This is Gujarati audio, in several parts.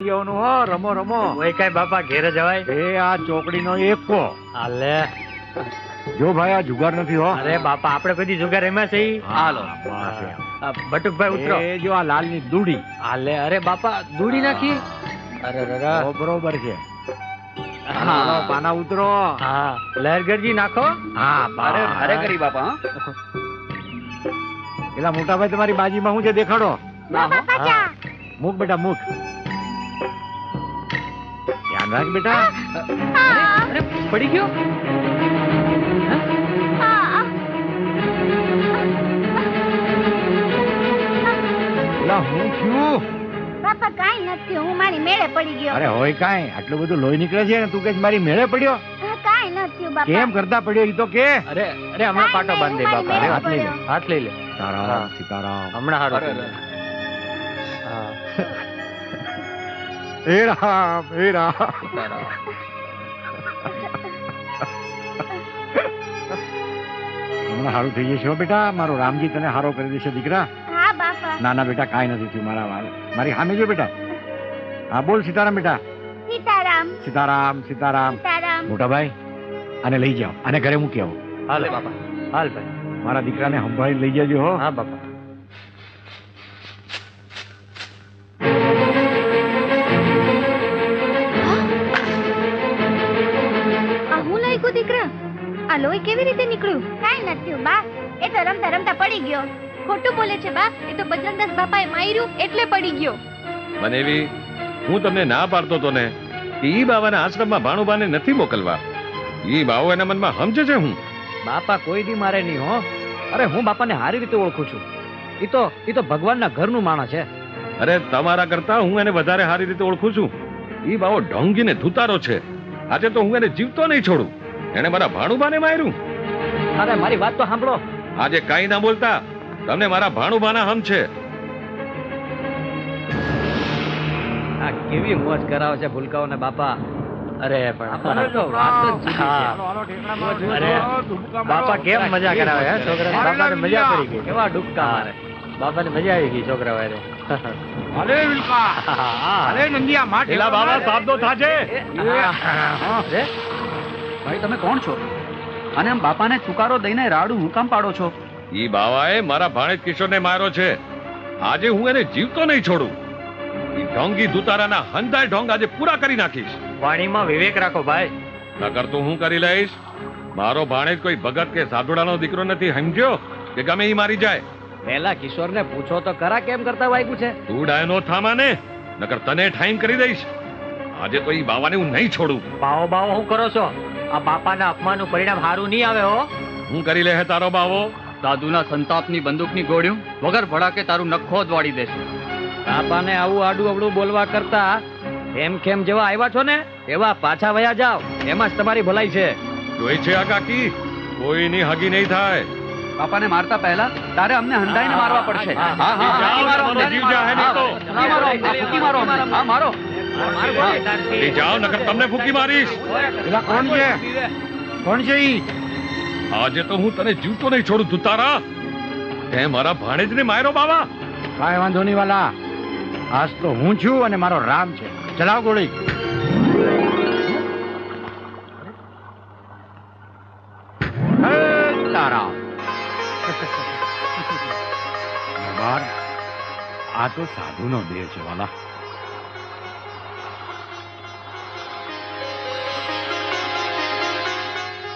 નું રમો રમો. ઓય કાંઈ બાપા ઘેરે જવાય? એ આ ચોકડીનો એકો હાલે. જો ભાઈ આ જુગાર નથી હો. અરે બાપા આપણે કોઈ જુગાર એમાં છે હાલો. બટુકભાઈ ઉતરો. એ જો આ લાલની દૂડી. હાલે અરે બાપા દૂડી નાખી? અરે અરે, બરોબર છે. હા. પાના ઉતરો. હા. લહેરગરજી નાખો. હા અરે, અરે કરી બાપા પેલા મોટા ભાઈ તમારી બાજીમાં હું છે દેખાડો. હા. મૂક બેટા મૂક. ધ્યાન રાખ બેટા. અરે પડી ગયો? ના હું છું? બાપા કાઈ નથી. હું મારી મેળે પડી ગયો. અરે હોય કાંઈ. આટલું બધું લોહી નીકળે છે ને તું કે મારી મેળે પડ્યો? કાઈ નથી બાપા. કેમ કરતા પડ્યો ઈ તો કે? અરે અરે હમણાં પાટો બાંધી દે બાપા. અરે હાથ લઈ લે. હાથ લઈ લે. સીતારામ સીતારામ હમણાં હારું હા. હે રામ હે રામ. હમણાં સારું થઈ જશે હો બેટા. મારો રામજી તને હારો કરી દેશે દીકરા. હા બાપા. ના ના બેટા કાંઈ નથી થયું મારા વાળ મારી સામે જો બેટા. હા બોલ સીતારામ બેટા. સીતારામ. સીતારામ સીતારામ. મોટાભાઈ આને લઈ જાઓ. આને ઘરે મૂકી આવો. હાલે બાપા. હાલ ભાઈ. મારા દીકરાને સંભાળી લઈ જજો હો. હા બાપા. આ લોહી કેવી રીતે નીકળ્યું? કાંઈ નથી બા. એ તો રમતા રમતા પડી ગયો. ખોટું બોલે છે બા. એ તો બજરંગદાસ બાપાએ માર્યું એટલે પડી ગયો. બનેવી હું તમને ના પાડતો તો ને એ ઈ બાવાના આશ્રમમાં ભાણુબાને નથી મોકલવા. ઈ બાવો એના મનમાં સમજે છે હું. બાપા કોઈ દી મારે નહીં હો. અરે હું બાપાને સારી રીતે ઓળખું છું. ઈ તો ઈ તો ભગવાનના ઘરનું માણસ છે. અરે તમારા કરતા હું એને વધારે સારી રીતે ઓળખું છું. ઈ બાવો ઢોંગીને ધૂતારો છે. આજે તો હું એને જીવતો નહીં છોડું. એને મારા ભાણુબાને માર્યું. અરે મારી વાત તો સાંભળો. આજે કાંઈ ના બોલતા. તમને મારા ભાણુબાના હમ છે. આ કેવી મોજ કરાવે છે ભૂલકાઓને બાપા. અરે પણ તો વાત જ અરે બાપા કેમ મજા કરાવે હે? છોકરા બાપાને મજા પડી ગઈ. કેવા ડુબકા મારે? બાપાને મજા આવી ગઈ છોકરા વારે અરે વિલકા. અરે નંદિયા માટે બાબા સાબદો થાજે. ભાઈ તમે કોણ છો? અને આમ બાપાને ચુકારો દઈને રાડું હું કામ પાડો છો? ઈ બાવાએ મારા ભાણેજ કિશોરને માર્યો છે. આજે હું એને જીવતો નહીં છોડું. ઈ ઢોંગી ધુતારાના હંધાય ઢોંગ આજે પૂરા કરી નાખીશ. વાણીમાં વિવેક રાખો ભાઈ. નકર તો હું કરી લઈશ. મારો ભાણેજ કોઈ ભગત કે સાધુડાનો દીકરો નથી સમજ્યો? કે ગમે ઈ મારી જાય. પેલા કિશોરને પૂછો તો ખરા કેમ કરતા વાગ્યું છે? તું ડાયનો થામા ને નકર તને ઠાઈમ કરી દઈશ. આજે તો ઈ બાવાને હું નહીં છોડું. બાવો બાવો હું કરો છો? આ બાપાના અપમાનનું પરિણામ સારું નહીં આવે હો. હું કરી લે હે તારો બાવો. દાદુના સંતાપની બંદૂકની ગોળ્યું વગર ભડાકે તારું નખો જ વાળી દેશે. બાપાને આવું આડું અવળું બોલવા કરતા એમ કેમ જેવા આવ્યા છો ને એવા પાછા વયા જાવ એમાં જ તમારી ભલાઈ છે. જોઈ છે આ કાકી? કોઈની હગી નહીં થાય. બાપાને મારતા પહેલા તારે અમને હંડાઈને મારવા પડશે હા, હા મારો હા મારો જાઓ નકર તમને ફૂકી મારીશ પેલા કોણ છે કોણ છે ઈ આજે તો હું તને જીવતો નહીં છોડું તુતારા તે મારા ભાણેજને માર્યો બાવા કાંઈ વાંધો નહીં વાલા આજ તો હું છું અને મારો રામ છે ચલાવ ગોળી બાર. આ તો સાધુનો દેહ છે વાલા.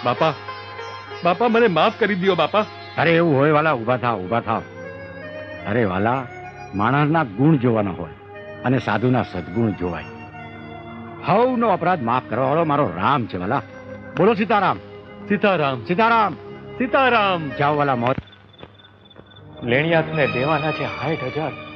બાપા બાપા મને માફ કરી દો બાપા. અરે એવું હોય વાલા. ઊભા થાવ ઊભા થાવ. અરે વાલા માણસના ગુણ જોવાના હોય અને સાધુના સદગુણ જોવાય. હવનો અપરાધ માફ કરવા વાળો મારો રામ છે વાલા. બોલો સીતારામ. સીતારામ. સીતારામ. સીતારામ. જાઓ વાલા મોત. લેણિયાતને દેવાના છે સાઠ હજાર.